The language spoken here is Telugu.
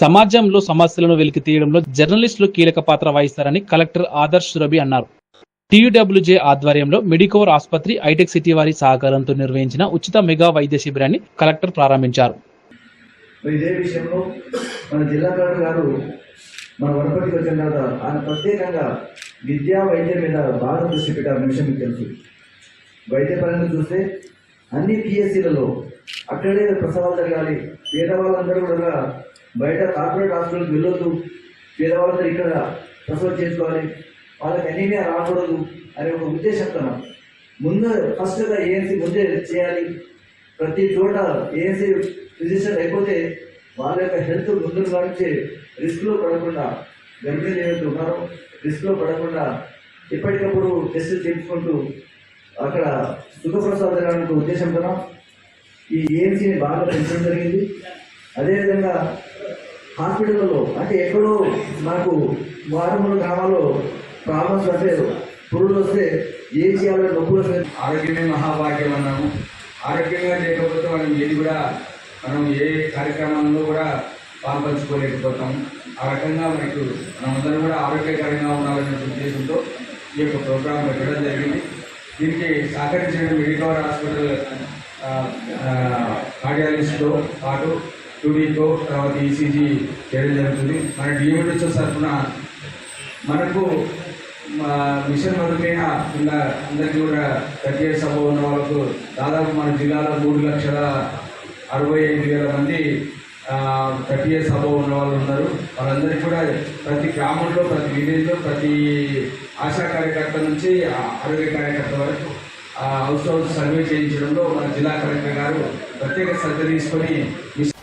సమాజంలో సమస్యలను వెలికి తీయడంలో జర్నలిస్టులు కీలక పాత్ర వహిస్తారని కలెక్టర్ ఆదర్శ్ సురభి అన్నారు. టీయూడబ్ల్యూజే ఆధ్వర్యంలో మెడికోర్ ఆసుపత్రి ఐటెక్ సిటీ వారి సహకారంతో నిర్వహించిన ఉచిత మెగా వైద్య శిబిరాన్ని కలెక్టర్ ప్రారంభించారు. ఇదే విషయంలో మన జిల్లా కలెక్టర్ గారు మన వనపర్తికి వచ్చిన తర్వాత ఆయన ప్రత్యేకంగా విద్యా వైద్యం మీద బాగా దృష్టి విషయం మీకు తెలుసు. వైద్యపరంగా చూస్తే అన్ని పిఎస్సీలలో అక్కడే ప్రసవాలు జరగాలి పేదవాళ్ళందరూ కూడా బయట కార్పొరేట్ హాస్పిటల్కి వెళ్ళొద్దు. పేదవాళ్ళందరూ ఇక్కడ ప్రసవం చేసుకోవాలి. వాళ్ళకి అనీమియా రాకూడదు అనే ఒక ఉద్దేశంతో ముందు ఫస్ట్గా ఏఎన్సీ ముందే చేయాలి. ప్రతి చోట ఏఎన్సీ రిజిస్టర్ అయిపోతే వాళ్ళ యొక్క హెల్త్ ముందుకు నుంచి రిస్క్లో పడకుండా గర్భిణీలు ఏవైతే ఉన్నారో రిస్క్లో పడకుండా ఎప్పటికప్పుడు టెస్టులు చేయించుకుంటూ అక్కడ సుఖప్రసాద్ ఉద్దేశం ఉద్దేశంతో ఈ ఏఎన్సీని బాగా పెంచడం జరిగింది. అదేవిధంగా హాస్పిటల్లో అంటే ఎక్కడో నాకు వారములు గ్రామాల్లో ప్రాబ్లమ్స్ అంటే పురుడు వస్తే ఏం చేయాలో నొప్పులు వస్తే ఆరోగ్యమే మహాభాగ్యం అన్నాము. ఆరోగ్యంగా లేకపోతే మనం ఏది కూడా మనం ఏ కార్యక్రమంలో కూడా పాల్పంచుకోలేకపోతాం ఆ రకంగా మనకు మనమందరం కూడా ఆరోగ్యకరంగా ఉండాలనే ఉద్దేశంతో ఈ యొక్క ప్రోగ్రాం పెట్టడం జరిగింది. దీనికి సహకరించిన మెడికవర్ హాస్పిటల్ కార్డియాలజిస్ట్తో పాటు టూడీతో తర్వాత ఈసీజీ చేయడం జరుగుతుంది. మన డిఎంహెచ్ఎస్ తరఫున మనకు మిషన్ మధుమేహ ఇలా అందరికీ కూడా ప్రత్యేక సభ ఉన్న వాళ్ళకు దాదాపు మన జిల్లాలో మూడు లక్షల అరవై ఐదు వేల మంది ప్రత్యేక సభ ఉన్న వాళ్ళు ఉన్నారు. వాళ్ళందరికీ కూడా ప్రతి గ్రామంలో ప్రతి విలేజ్లో ప్రతి ఆశా కార్యకర్త నుంచి ఆరోగ్య కార్యకర్త వరకు ఆ హౌస్ హౌస్ సర్వే చేయించడంలో మన జిల్లా కలెక్టర్ గారు ప్రత్యేక శ్రద్ధ తీసుకొని మిషన్